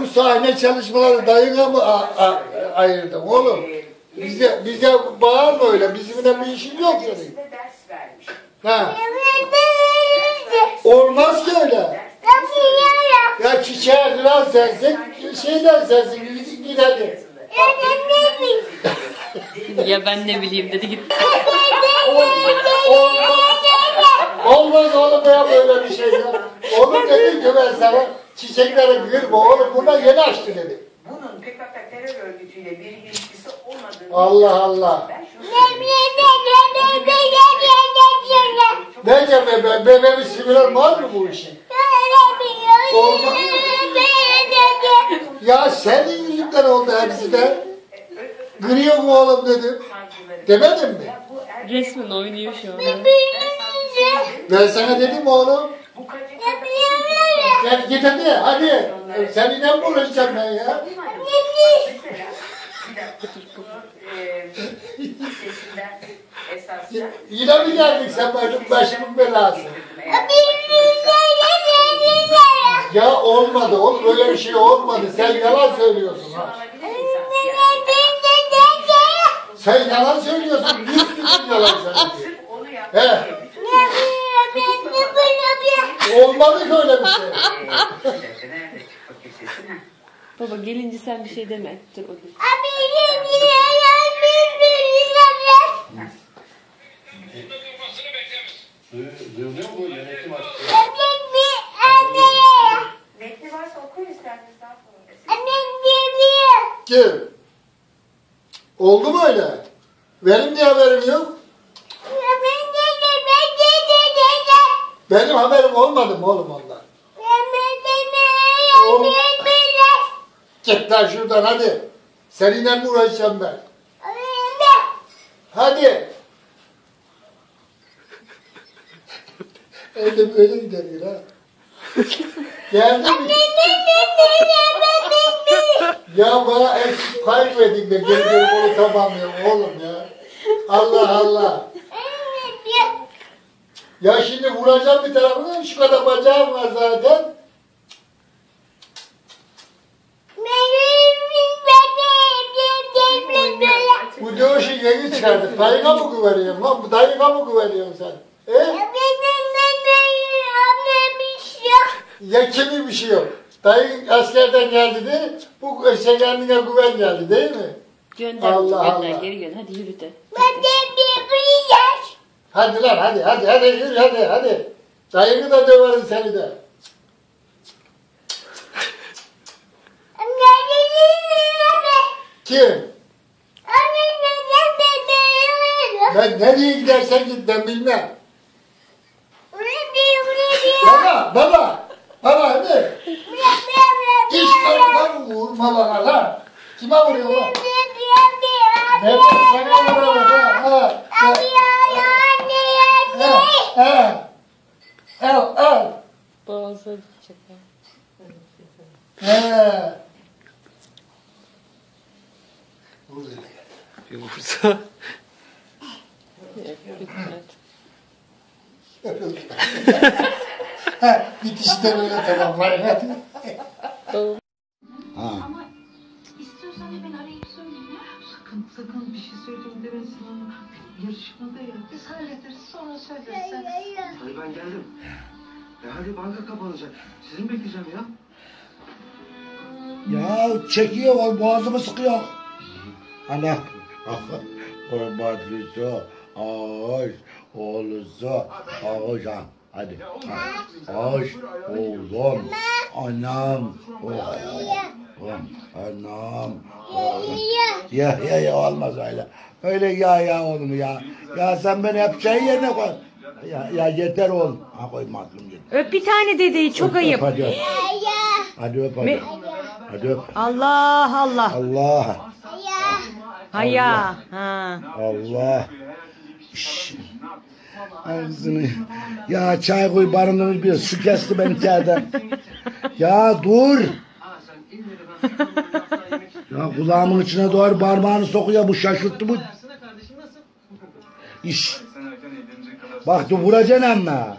Bu sahne çalışmaları dayına mı a- a- ayırdın oğlum? Bize, bize bağırma öyle. Bizimle bir işin yok senin. Üniversitede ders vermiş. Ha. Olmaz ki öyle. Ya çiçeğe kıran sensin, şeyden sensin, git hadi. Ya ben ne bileyim dedi gitti. Olmaz. Olmaz oğlum ya böyle bir şey ya. Oğlum dedim ki ben sana çiçeklere kırma oğlum buna yeni açtı dedi. Bunun PKK terör örgütüyle bir ilişkisi olmadığını... Allah Allah. Ben şunu söyleyeyim. Nece bebe, bebe bir sinir var mı bu işin? Ya senin yüzünden oldu hepsi de. Kırıyor mu oğlum dedim. Demedim mi? Bu Resmen oynuyor şu an. Ben. Ben sana dedim oğlum. Bu Gel git hadi hadi. Seninle mi uğraşacağım ben ya? E, Yine mi geldik sen başım, başımın belası? Ya olmadı oğlum öyle bir şey olmadı. Sen yalan söylüyorsun ha. Sen yalan söylüyorsun. Yüz yüz yalan söylüyorsun. He. Diye Olmadı ki öyle bir şey. Baba gelince sen bir şey deme. Dur o gün. Duyuluyor mu bu yönetim açığı? Metni varsa okuyun isterseniz daha sonra. Kim? Oldu mu öyle? Benim niye haberim yok? Benim haberim olmadı mı oğlum ondan? Git lan şuradan hadi. Seninle mi uğraşacağım ben? Hadi. öyle öyle gider ha. Geldi mi? Ya bana eksik pay verdin de geri geri bunu tamamlıyorum oğlum ya. Allah Allah. Ya şimdi vuracağım bir tarafına şu kadar bacağım var zaten. Bu dövüşü yeni çıkardık. Dayına mı güveniyorsun lan? Bu dayına mı güveniyorsun sen? E? Ya kimin bir şey yok. Dayı askerden geldi de bu şey kendine güven geldi değil mi? Gönder. Allah gönder. Allah. Geri gönder. Hadi yürü de. Hadi lan hadi hadi hadi yürü hadi hadi. Dayını da döverim seni de. Kim? Ben nereye gidersen git ben bilmem. Baba baba. Baba hadi. İş karıma vurma bana lan. Kime vuruyor lan? Ben sana vuruyorum ha. Ha. Ha. Ha. Al al. Boğazına gidecek. ya. He. Vur dedi. Bir vursa. Ha, bitişi de böyle. Baba Ha. İstiyorsan hemen arayıp söyleyeyim. Sakın sakın bir şey söyleyeyim demesin ama yarışmada ya. Biz hallederiz sonra söyleriz. sen. Hadi ben geldim. E hadi banka kapanacak. Sizi mi bekleyeceğim ya? Ya çekiyor o boğazımı sıkıyor. Ana. Kurbanlısı, ağaç, oğlusu, ağaç ha. Hadi. Ağaç, oğlum, anam, oğlum, anam, oğlum. Ya ya ya olmaz öyle. Öyle ya ya oğlum ya. Ya sen beni hep şey yerine koy. Ya, ya yeter oğlum. Ha koymazdım yeter. Öp bir tane dedeyi çok Öp, ayıp. Öp, hadi öp. Hadi öp hadi. Hadi öp. Allah Allah. Allah. Haya. Ha. Allah. Şşş. Ağzını. Ya çay koy barındığımız bir su kesti beni içeriden. Ya dur. Ya kulağımın içine doğru parmağını sokuyor bu şaşırttı bu. İş. Bak dur vuracaksın ama.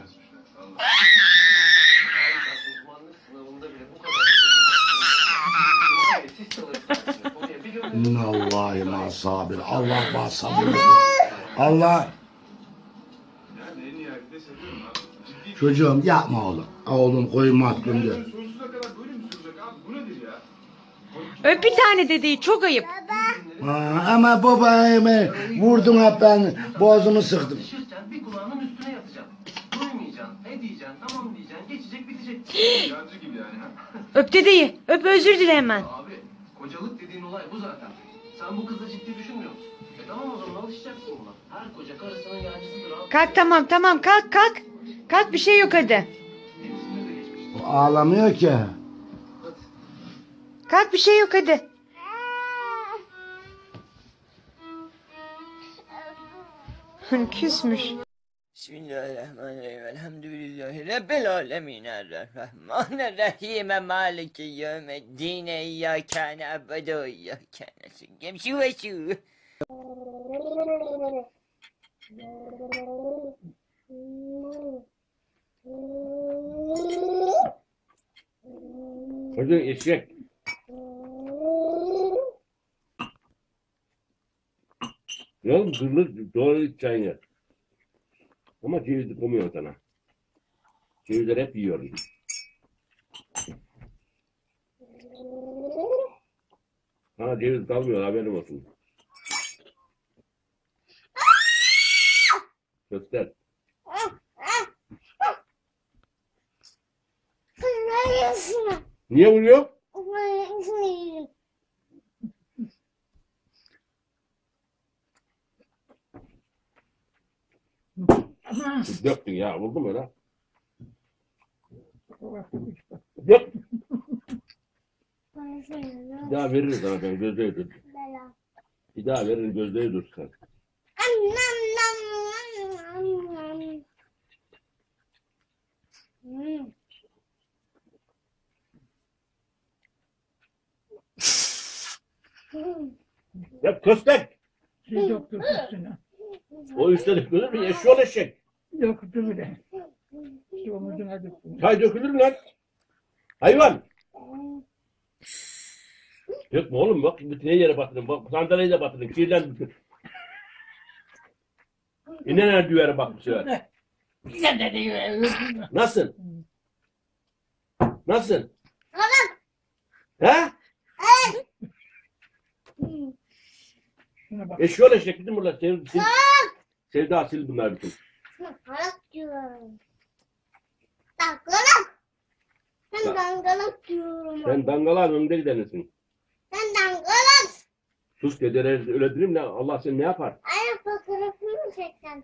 İnallahi ma sabir. Allah versin. Allah. Çocuğum yapma oğlum. Oğlum diyor. nedir ya? Öp bir tane dedeyi çok ayıp. Aa, ama baba hemen vurdun hep ben boğazımı sıktım. Düşürsen bir kulağının üstüne yatacaksın. Duymayacaksın, he diyeceksin, tamam geçecek bitecek. Yancı gibi yani. ha? Öp dedeyi. Öp özür dile hemen. Abi, kocalık dediğin olay bu zaten. Sen bu kızı ciddi düşünmüyor musun? E tamam o zaman alışacaksın buna. Her koca karısının yancısıdır abi. Kalk tamam tamam kalk kalk. Kalk bir şey yok hadi. Ağlamıyor ki. Kalk bir şey yok hadi. Küsmüş. Bismillahirrahmanirrahim. Elhamdülillahi Rabbil alemin. Errahmanirrahim. Maliki yevmeddin. İyyâke na'budu ve iyyâke nestaîn. Şu ve şu. Hadi eşek. Oğlum kızlı doğru çayını. Ama cevizi koymuyor sana. Cevizleri hep yiyorum. Sana ceviz kalmıyor haberin olsun. Göster. Niye vuruyor? Döktün ya vurdu mu öyle? Dök. Bir daha veririm sana ben gözde dur. Bir daha veririm gözde dur sen. Ya köstek. Şey yoktur üstüne. O üstte dökülür mü? Eşyol eşek. Yoktur bile. İşte omuzuna döktüm. Çay dökülür lan? Hayvan. Dökme oğlum bak bütün her yere batırdın. Bak sandalyeyi de batırdın. Kirden bütün. İnen düvere bak bu sefer. Nasıl? Nasıl? He? Şuna bak. Eşyol eşek bizim burada. Sevda sil bunlar bütün. Dangalak diyorum. Dangalak. Ben dangalak diyorum. Sen dangalan önde gidenesin. Ben dangalak. Sus dedeler öyle dedim Allah seni ne yapar? Ayak fotoğrafını çeksen?